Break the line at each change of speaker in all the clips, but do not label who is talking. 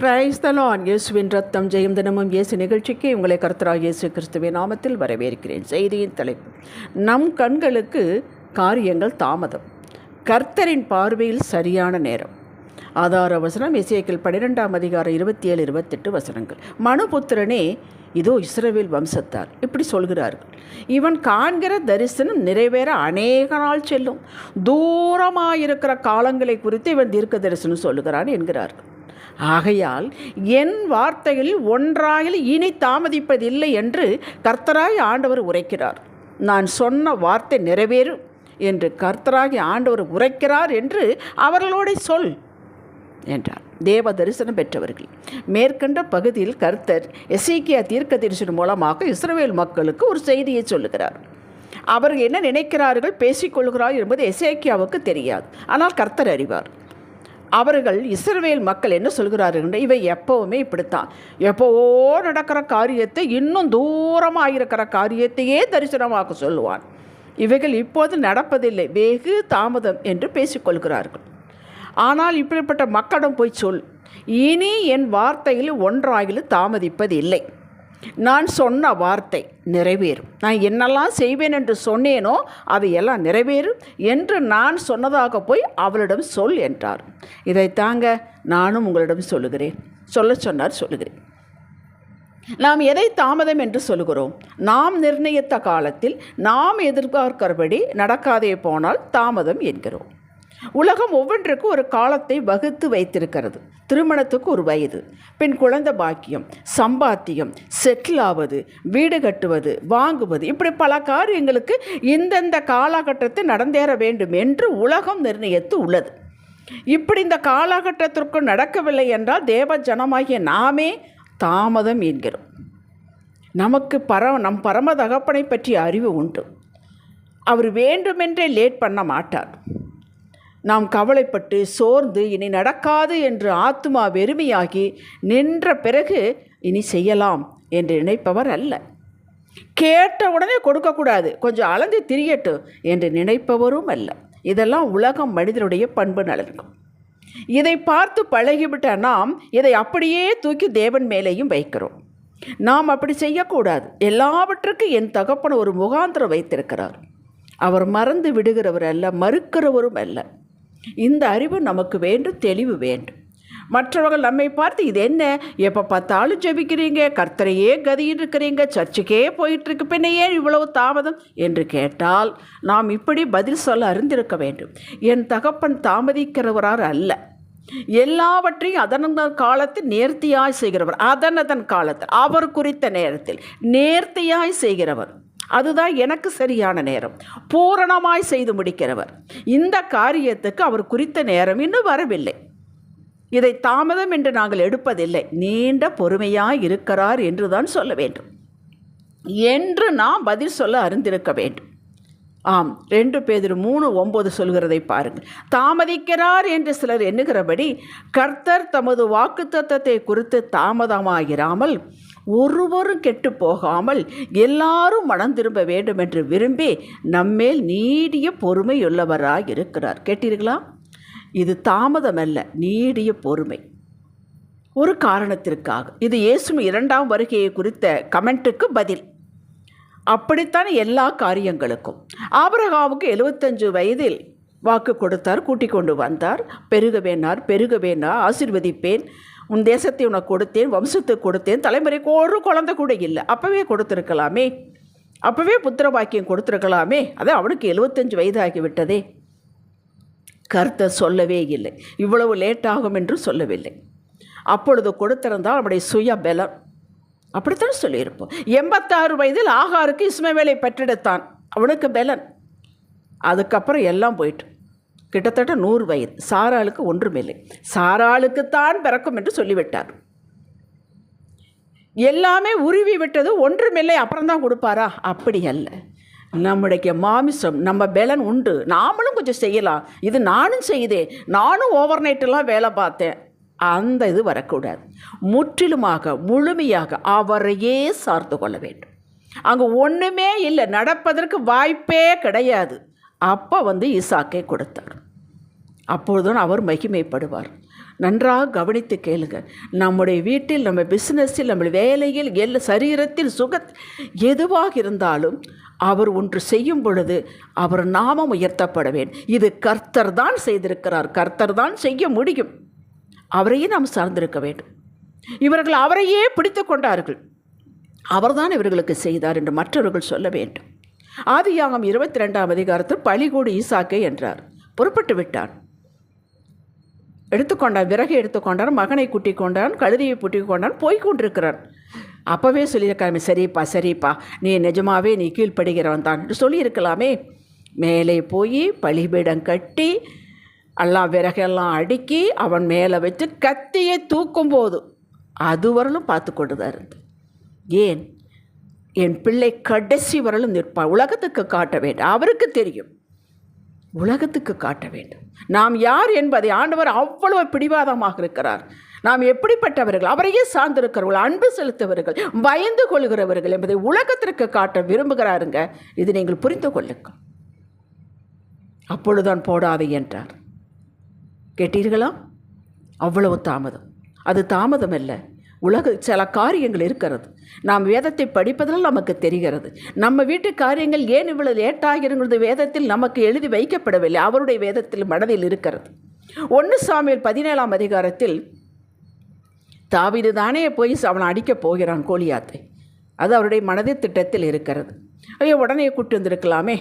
Price தலான் இயேசுவின் ரத்தம் ஜெயம் தினமும் இயேசு நிகழ்ச்சிக்கு உங்களை கர்த்தராக இயேசு கிறிஸ்துவின் நாமத்தில் வரவேற்கிறேன். செய்தியின் தலைப்பு நம் கண்களுக்கு காரியங்கள் தாமதம். கர்த்தரின் பார்வையில் சரியான நேரம். ஆதார வசனம் இசைக்கில் பன்னிரெண்டாம் அதிகாரம் இருபத்தி ஏழு இருபத்தெட்டு வசனங்கள். மனுபுத்திரனே இதோ இஸ்ரவேல் வம்சத்தார். இப்படி சொல்கிறார்கள். இவன் காண்கிற தரிசனம் நிறைவேற அநேக நாள் செல்லும். தூரமாக இருக்கிற காலங்களை குறித்து இவன் தீர்க்க தரிசனம் சொல்லுகிறான் என்கிறார்கள். ஆகையால் என் வார்த்தைகளில் ஒன்றாயில் இனி தாமதிப்பதில்லை என்று கர்த்தராய் ஆண்டவர் உரைக்கிறார். நான் சொன்ன வார்த்தை நிறைவேறும் என்று கர்த்தராகி ஆண்டவர் உரைக்கிறார் என்று அவர்களோட சொல் என்றார். தேவ தரிசனம் பெற்றவர்கள் மேற்கண்ட பகுதியில் கர்த்தர் எசேக்கியா தீர்க்க தரிசனம் மூலமாக இஸ்ரேல் மக்களுக்கு ஒரு செய்தியை சொல்லுகிறார். அவர்கள் என்ன நினைக்கிறார்கள் பேசிக்கொள்கிறார் என்பது எசேக்கியாவுக்கு தெரியாது. ஆனால் கர்த்தர் அறிவார். அவர்கள் இஸ்ரவேல் மக்கள் என்ன சொல்கிறார்கள் இவை எப்போவுமே இப்படித்தான். எப்போவோ நடக்கிற காரியத்தை இன்னும் தூரமாக இருக்கிற காரியத்தையே தரிசனமாக சொல்லுவான். இவைகள் இப்போது நடப்பதில்லை. வெகு தாமதம் என்று பேசிக்கொள்கிறார்கள். ஆனால் இப்படிப்பட்ட மக்களிடம் போய் சொல் இனி என் வார்த்தையில் ஒன்றாகிலும் தாமதிப்பதில்லை. நான் சொன்ன வார்த்தை நிறைவேறும். நான் என்னெல்லாம் செய்வேன் என்று சொன்னேனோ அது எல்லாம் நிறைவேறும் என்று நான் சொன்னதாக போய் அவளிடம் சொல் என்றார். இதை தாங்க நானும் உங்களிடம் சொல்லுகிறேன். சொல்ல சொன்னார் சொல்லுகிறேன். நாம் எதை தாமதம் என்று சொல்லுகிறோம்? நாம் நிர்ணயித்த காலத்தில் நாம் எதிர்பார்க்கிறபடி நடக்காதே போனால் தாமதம் என்கிறோம். உலகம் ஒவ்வொன்றுக்கும் ஒரு காலத்தை வகுத்து வைத்திருக்கிறது. திருமணத்துக்கு ஒரு வயது பின் குழந்தை பாக்கியம் சம்பாத்தியம் செட்டில் ஆவது வீடு கட்டுவது வாங்குவது இப்படி பல காரியங்களுக்கு இந்தந்த காலகட்டத்தை நடந்தேற வேண்டும் என்று உலகம் நிர்ணயித்து உள்ளது. இப்படி இந்த காலகட்டத்திற்கு நடக்கவில்லை என்றால் தேவ ஜனமாகிய நாமே தாமதம் என்கிறோம். நமக்கு பர நம் பரம தகப்பனை பற்றிய அறிவு உண்டு. அவர் வேண்டுமென்றே லேட் பண்ண மாட்டார். நாம் கவலைப்பட்டு சோர்ந்து இனி நடக்காது என்று ஆத்மா வெறுமையாகி நின்ற பிறகு இனி செய்யலாம் என்று நினைப்பவர் அல்ல. கேட்ட உடனே கொடுக்கக்கூடாது கொஞ்சம் அளந்து திரியட்டும் என்று நினைப்பவரும் அல்ல. இதெல்லாம் உலகம் மனிதனுடைய பண்பு நலன்கும் இதை பார்த்து பழகிவிட்ட நாம் இதை அப்படியே தூக்கி தேவன் மேலேயும் வைக்கிறோம். நாம் அப்படி செய்யக்கூடாது. எல்லாவற்றுக்கும் என் தகப்பன ஒரு முகாந்திரம் வைத்திருக்கிறார். அவர் மறந்து விடுகிறவர் அல்ல மறுக்கிறவரும் அல்ல. இந்த அறிவு நமக்கு வேண்டும் தெளிவு வேண்டும். மற்றவர்கள் நம்மை பார்த்து இது என்ன? எப்போ பார்த்தாலும் ஜெபிக்கிறீங்க? கர்த்தரையே கதின்னு இருக்கிறீங்க. சர்ச்சுக்கே போயிட்டுருக்கு. பின்ன ஏன் இவ்வளவு தாமதம்? என்று கேட்டால் நாம் இப்படி பதில் சொல்ல அறிந்திருக்க வேண்டும். என் தகப்பன் தாமதிக்கிறவரார் அல்ல. எல்லாவற்றையும் அதனதன் காலத்தில் நேர்த்தியாய் செய்கிறவர். அதன் அதன் காலத்தில். அவர் குறித்த நேரத்தில் நேர்த்தியாய் செய்கிறவர். அதுதான் எனக்கு சரியான நேரம். பூரணமாய் செய்து முடிக்கிறவர். இந்த காரியத்துக்கு அவர் குறித்த நேரம் இன்னும் வரவில்லை. இதை தாமதம் என்று நாங்கள் எடுப்பதில்லை. நீண்ட பொறுமையாய் இருக்கிறார் என்று தான் சொல்ல வேண்டும். என்று நாம் பதில் சொல்ல அறிந்திருக்க வேண்டும். ஆம் ரெண்டு பேர் மூணு ஒம்பது சொல்கிறதை பாருங்கள். தாமதிக்கிறார் என்று சிலர் எண்ணுகிறபடி கர்த்தர் தமது வாக்குத்தத்தத்தை குறித்து தாமதமாகிறாமல் ஒருவரும் கெட்டு போகாமல் எல்லாரும் மனம் திரும்ப வேண்டும் என்று விரும்பி நம்மேல் நீடிய பொறுமையுள்ளவராக இருக்கிறார் கேட்டீர்களா? இது தாமதமல்ல நீடிய பொறுமை. ஒரு காரணத்திற்காக. இது இயேசும் இரண்டாம் வருகையை குறித்த கமெண்ட்டுக்கு பதில். அப்படித்தான் எல்லா காரியங்களுக்கும். ஆபரகாவுக்கு எழுபத்தஞ்சு வயதில் வாக்கு கொடுத்தார் கூட்டிக் கொண்டு வந்தார். பெருக வேணார் பெருக வேணா ஆசிர்வதிப்பேன் உன் தேசத்தை உனக்கு கொடுத்தேன் வம்சத்துக்கு கொடுத்தேன் தலைமுறைக்கு ஒரு குழந்தை கூட இல்லை. அப்போவே கொடுத்துருக்கலாமே. அப்போவே புத்திர பாக்கியம் கொடுத்துருக்கலாமே. அது அவனுக்கு எழுபத்தஞ்சு வயதாகி விட்டதே. கருத்தை சொல்லவே இல்லை. இவ்வளவு லேட் ஆகும் என்று சொல்லவில்லை. அப்பொழுது கொடுத்திருந்தால் அவனுடைய சுய பலம் அப்படித்தான் சொல்லியிருப்போம். எண்பத்தாறு வயதில் ஆகாருக்கு இஸ்மவேலை பெற்றெடுத்தான். அவனுக்கு பலன். அதுக்கப்புறம் எல்லாம் போயிட்டு. கிட்டத்தட்ட நூறு வயது. சாராளுக்கு ஒன்றுமில்லை சாராளுக்குத்தான் பிறக்கும் என்று சொல்லிவிட்டார். எல்லாமே உருவி விட்டது ஒன்றுமில்லை அப்புறம்தான் கொடுப்பாரா? அப்படி அல்ல. நம்முடைய மாமிசம் நம்ம பலன் உண்டு. நாமளும் கொஞ்சம் செய்யலாம். இது நானும் செய்தேன். நானும் ஓவர் நைட்டெல்லாம் வேலை பார்த்தேன். அந்த இது வரக்கூடாது. முற்றிலுமாக முழுமையாக அவரையே சார்ந்து கொள்ள வேண்டும். அங்கே ஒன்றுமே இல்லை. நடப்பதற்கு வாய்ப்பே கிடையாது. அப்போ வந்து ஈசாக்கை கொடுத்தார். அப்பொழுதுதான் அவர் மகிமைப்படுவார். நன்றாக கவனித்து கேளுங்க. நம்முடைய வீட்டில் நம்ம பிஸ்னஸில் நம்ம வேலையில் எல்லா சரீரத்தில் சுக எதுவாக இருந்தாலும் அவர் ஒன்று செய்யும் பொழுது அவர் நாமம் உயர்த்தப்பட வேண்டும் இது கர்த்தர் தான் செய்திருக்கிறார். கர்த்தர் தான் செய்ய முடியும். அவரையே நாம் சார்ந்திருக்க வேண்டும். இவர்கள் அவரையே பிடித்து கொண்டார்கள். அவர்தான் இவர்களுக்கு செய்தார் என்று மற்றவர்கள் சொல்ல வேண்டும். ஆதியாகம் இருபத்தி ரெண்டாம் அதிகாரத்தில் பழிகூடு ஈசாக்கே என்றார். புறப்பட்டு விட்டான். எடுத்துக்கொண்டான் விறகு எடுத்துக்கொண்டான் மகனை கூட்டி கொண்டான் கழுதியை பூட்டி கொண்டான் போய் கொண்டிருக்கிறான். அப்போவே சொல்லியிருக்காமே சரிப்பா சரிப்பா நீ நிஜமாவே நீ கீழ்ப்படுகிறவன் தான். என்று சொல்லியிருக்கலாமே. மேலே போய் பலிபீடம் கட்டி எல்லாம் விறகெல்லாம் அடுக்கி அவன் மேலே வச்சு கத்தியை தூக்கும் போது அது வரலும் பார்த்து கொண்டு தான் இருந்து. ஏன்? என் பிள்ளை கடைசி வரலும் நிற்பான். உலகத்துக்கு காட்ட வேண்டும். அவருக்கு தெரியும். உலகத்துக்கு காட்ட வேண்டும். நாம் யார் என்பதை ஆண்டவர் அவ்வளவு பிடிவாதமாக இருக்கிறார். நாம் எப்படிப்பட்டவர்கள்? அவரையே சார்ந்திருக்கிறவர்கள் அன்பு செலுத்தவர்கள் பயந்து கொள்கிறவர்கள் என்பதை உலகத்திற்கு காட்ட விரும்புகிறாருங்க. இது நீங்கள் புரிந்து கொள்ளுங்கள் அப்பொழுதுதான் போடாது என்றார். கேட்டீர்களா? அவ்வளவு தாமதம். அது தாமதம் இல்லை உலக சில காரியங்கள் இருக்கிறது. நாம் வேதத்தை படிப்பதில் நமக்கு தெரிகிறது. நம்ம வீட்டு காரியங்கள் ஏன் இவ்வளவு லேட்டாகிறது வேதத்தில் நமக்கு எழுதி வைக்கப்படவில்லை. அவருடைய வேதத்தில் மனதில் இருக்கிறது. ஒன்று சாமியில் பதினேழாம் அதிகாரத்தில் தாவிது தானே போய் அவனை அடிக்கப் போகிறான் கோலியாத்தை. அது அவருடைய மனதில் திட்டத்தில் இருக்கிறது. ஐயோ உடனே கூட்டு வந்திருக்கலாமே.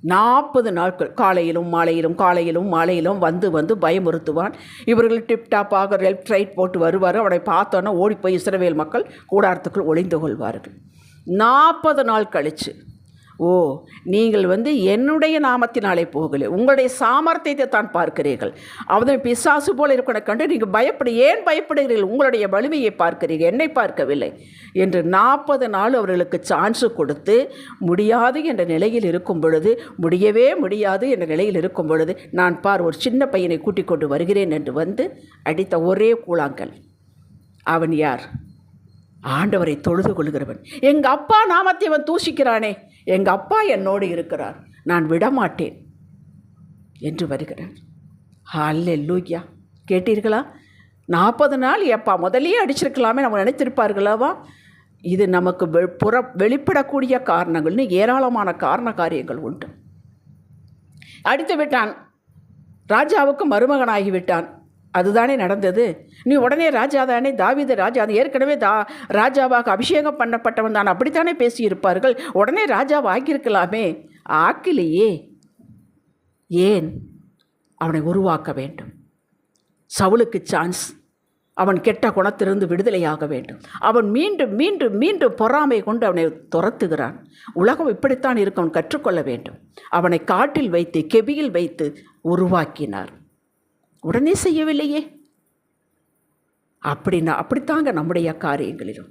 நாற்பது நாட்கள் காலையிலும் மாலையிலும் காலையிலும் மாலையிலும் வந்து வந்து பயமுறுத்துவான். இவர்கள் டிப்டாப்பாக லெஃப்ட் ரைட் போட்டு வருவார். அவனை பார்த்தோன்னே ஓடிப்போய் இஸ்ரவேல் மக்கள் கூடாரத்துக்குள் ஒளிந்து கொள்வார்கள். நாற்பது நாள் கழித்து ஓ நீங்கள் வந்து என்னுடைய நாமத்தினாலே போகலை. உங்களுடைய சாமர்த்தியத்தை தான் பார்க்கிறீர்கள். அவன் பிசாசு போல இருக்கிற கண்டு நீங்கள் பயப்படு ஏன் பயப்படுகிறீர்கள்? உங்களுடைய வலிமையை பார்க்கிறீர்கள் என்னை பார்க்கவில்லை என்று நாற்பது நாள் அவர்களுக்கு சான்ஸு கொடுத்து முடியாது என்ற நிலையில் இருக்கும் பொழுது முடியவே முடியாது என்ற நிலையில் இருக்கும் பொழுது நான் பார் ஒரு சின்ன பையனை கூட்டிக் கொண்டு வருகிறேன் என்று வந்து அடித்த ஒரே கூழாங்கல். அவன் யார்? ஆண்டவரை தொழுது கொள்கிறவன் எங்கள் அப்பா நாமத்தை அவன் தூஷிக்கிறானே. எங்கள் அப்பா என்னோடு இருக்கிறார். நான் விடமாட்டேன் என்று வருகிறார். ஹாலே லூயா கேட்டீர்களா? நாற்பது நாள் எப்பா முதலே அடிச்சிருக்கலாமே நம்ம நினைத்திருப்பார்களாவா? இது நமக்கு வெ புற வெளிப்படக்கூடிய காரணங்கள்னு ஏராளமான காரண காரியங்கள் உண்டு. அடித்து விட்டான் ராஜாவுக்கு மருமகனாகி விட்டான் அதுதானே நடந்தது. நீ உடனே ராஜா தானே தாவித ராஜா அது ஏற்கனவே தா ராஜாவாக அபிஷேகம் பண்ணப்பட்டவன் தான் அப்படித்தானே பேசியிருப்பார்கள்? உடனே ராஜாவை ஆக்கியிருக்கலாமே. ஆக்கிலேயே. ஏன்? அவனை உருவாக்க வேண்டும். சவுலுக்கு சான்ஸ் அவன் கெட்ட குணத்திலிருந்து விடுதலையாக வேண்டும். அவன் மீண்டும் மீண்டும் மீண்டும் பொறாமை கொண்டு அவனை துரத்துகிறான். உலகம் இப்படித்தான் இருக்கவன் கற்றுக்கொள்ள வேண்டும். அவனை காட்டில் வைத்து கெபியில் வைத்து உருவாக்கினார். உடனே செய்யவில்லையே. அப்படின்னா அப்படித்தாங்க நம்முடைய காரியங்களிலும்.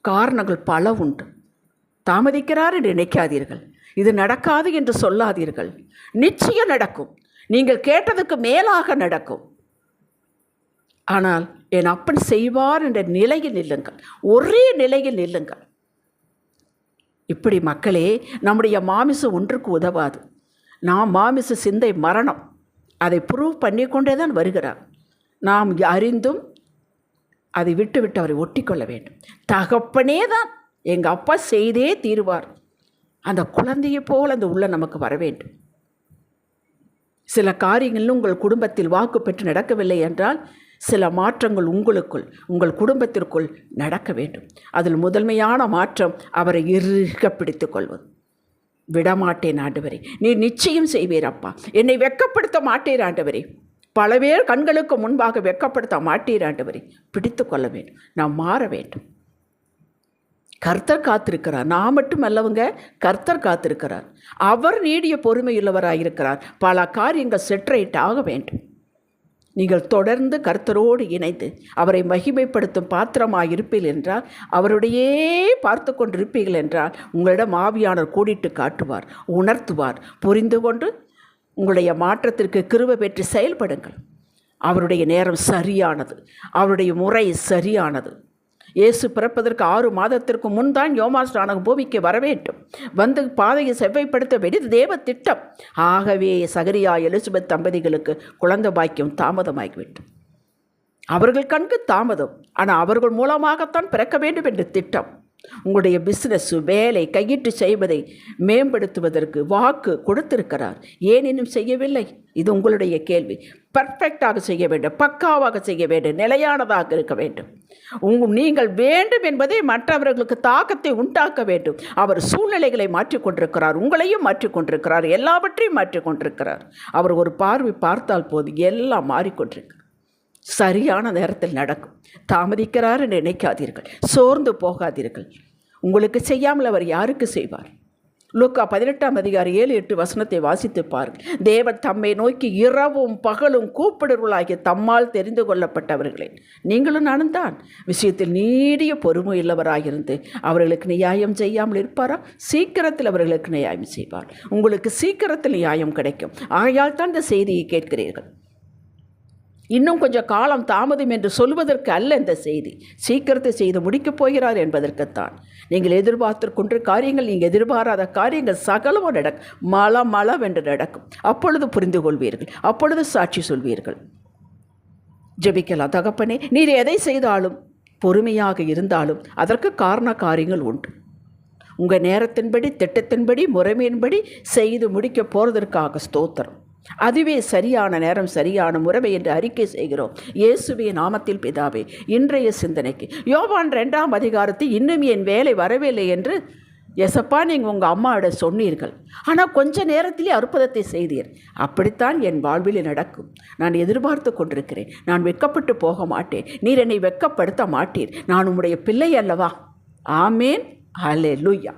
காரணங்கள் பல உண்டு. தாமதிக்கிறார் என்று நினைக்காதீர்கள். இது நடக்காது என்று சொல்லாதீர்கள். நிச்சயம் நடக்கும். நீங்கள் கேட்டதுக்கு மேலாக நடக்கும். ஆனால் என் அப்பன் செய்வார் என்ற நிலையில் நில்லுங்கள். ஒரே நிலையில் நில்லுங்கள். இப்படி மக்களே நம்முடைய மாமிசம் ஒன்றுக்கு உதவாது. நாம் மாமிச சிந்தை மரணம். அதை ப்ரூவ் பண்ணிக்கொண்டே தான் வருகிறார். நாம் அறிந்தும் அதை விட்டுவிட்டு அவரை அவரை ஒட்டிக்கொள்ள வேண்டும். தகப்பனே தான் எங்கள் அப்பா செய்தே தீருவார். அந்த குழந்தையை போல் அந்த உள்ள நமக்கு வர வேண்டும். சில காரியங்களும் உங்கள் குடும்பத்தில் வாக்கு பெற்று நடக்கவில்லை என்றால் சில மாற்றங்கள் உங்களுக்குள் உங்கள் குடும்பத்திற்குள் நடக்க வேண்டும். அதில் முதன்மையான மாற்றம் அவரை இறுக பிடித்து கொள்வது. விடமாட்டேன் ஆண்டவரே. நீ நிச்சயம் செய்வீர் அப்பா. என்னை வெக்கப்படுத்த மாட்டேன் ஆண்டவரே. பல பேர் கண்களுக்கு முன்பாக வெக்கப்படுத்த மாட்டீர் ஆண்டவரே. பிடித்து கொள்ள வேண்டும். நான் மாற வேண்டும். கர்த்தர் காத்திருக்கிறார். நான் மட்டும் அல்லவங்க கர்த்தர் காத்திருக்கிறார். அவர் நீடிய பொறுமையுள்ளவராக இருக்கிறார் பல காரியங்கள் செட்ரைட் ஆக வேண்டும். நீங்கள் தொடர்ந்து கர்த்தரோடு இணைந்து அவரை மகிமைப்படுத்தும் பாத்திரமாக இருப்பீர்கள் என்றால் அவருடையே பார்த்து கொண்டிருப்பீர்கள் என்றால் உங்களிடம் ஆவியானவர் கூடிட்டு காட்டுவார் உணர்த்துவார். புரிந்து கொண்டு உங்களுடைய மாற்றத்திற்கு கிருப பெற்று செயல்படுங்கள். அவருடைய நேரம் சரியானது. அவருடைய முறை சரியானது. இயேசு பிறப்பதற்கு ஆறு மாதத்திற்கு முன் தான் யோமாஸ்டானக பூமிக்கு வர வேண்டும். வந்து பாதையை செவ்வைப்படுத்த வேண்டியது தேவ திட்டம். ஆகவே சகரியா எலிசபெத் தம்பதிகளுக்கு குழந்தை பாக்கியம் தாமதமாகிவிட்டது. அவர்கள் கண்கு தாமதம். ஆனால் அவர்கள் மூலமாகத்தான் பிறக்க வேண்டும் என்ற திட்டம். உங்களுடைய பிஸ்னஸ் வேலை கையிட்டு செய்வதை மேம்படுத்துவதற்கு வாக்கு கொடுத்திருக்கிறார். ஏன் இன்னும் செய்யவில்லை. இது உங்களுடைய கேள்வி. பர்ஃபெக்டாக செய்ய வேண்டும். பக்காவாக செய்ய வேண்டும். நிலையானதாக இருக்க வேண்டும். உங் நீங்கள் வேண்டும் என்பதை மற்றவர்களுக்கு தாக்கத்தை உண்டாக்க வேண்டும். அவர் சூழ்நிலைகளை மாற்றிக்கொண்டிருக்கிறார் உங்களையும் மாற்றிக்கொண்டிருக்கிறார் எல்லாவற்றையும் மாற்றிக்கொண்டிருக்கிறார் அவர் ஒரு பார்வை பார்த்தால் போது எல்லாம் மாறிக்கொண்டிருக்கிறார் சரியான நேரத்தில் நடக்கும். தாமதிக்கிறார் நினைக்காதீர்கள். சோர்ந்து போகாதீர்கள். உங்களுக்கு செய்யாமல் அவர் யாருக்கு செய்வார்? லூக்கா பதினெட்டாம் அதிகாரி ஏழு எட்டு வசனத்தை வாசித்து பாருங்கள். தேவன் தம்மை நோக்கி இரவும் பகலும் கூப்பிடுவர்களாகிய தம்மால் தெரிந்து கொள்ளப்பட்டவர்களே. நீங்களும் நானும் தான். விஷயத்தில் நீடிய பொறுமை உள்ளவராயிருந்து அவர்களுக்கு நியாயம் செய்யாமல் இருப்பாரா? சீக்கிரத்தில் அவர்களுக்கு நியாயம் செய்வார். உங்களுக்கு சீக்கிரத்தில் நியாயம் கிடைக்கும். ஆகையால் தான் இந்த செய்தியை கேட்கிறீர்கள். இன்னும் கொஞ்சம் காலம் தாமதம் என்று சொல்வதற்கு அல்ல இந்த செய்தி. சீக்கிரத்தை செய்து முடிக்கப் போகிறார் என்பதற்குத்தான். நீங்கள் எதிர்பார்த்துக்கொண்டு காரியங்கள் நீங்கள் எதிர்பாராத காரியங்கள் சகலமும் நடக்கும் மல மளவென்று நடக்கும். அப்பொழுது புரிந்து கொள்வீர்கள் அப்பொழுது சாட்சி சொல்வீர்கள். ஜெபிக்கலாம் தகப்பனே நீர் எதை செய்தாலும் பொறுமையாக இருந்தாலும் அதற்கு காரண காரியங்கள் உண்டு. உங்கள் நேரத்தின்படி திட்டத்தின்படி முறைமையின்படி செய்து முடிக்க போகிறதற்காக ஸ்தோத்திரம். அதுவே சரியான நேரம் சரியான முறைமை என்று அறிக்கை செய்கிறோம். இயேசுவே நாமத்தில் பிதாவே இன்றைய சிந்தனைக்கு. யோவான் ரெண்டாம் அதிகாரத்தில் இன்னும் என் வேலை வரவில்லை என்று எசப்பா நீங்கள் உங்கள் அம்மாவிட சொன்னீர்கள். ஆனால் கொஞ்ச நேரத்திலே அற்புதத்தை செய்தீர். அப்படித்தான் என் வாழ்வில் நடக்கும். நான் எதிர்பார்த்து கொண்டிருக்கிறேன். நான் வெட்கப்பட்டு போக மாட்டேன். நீர் என்னை வெக்கப்படுத்த மாட்டீர். நான் உம்முடைய பிள்ளை அல்லவா? ஆமேன். ஹலே லூயா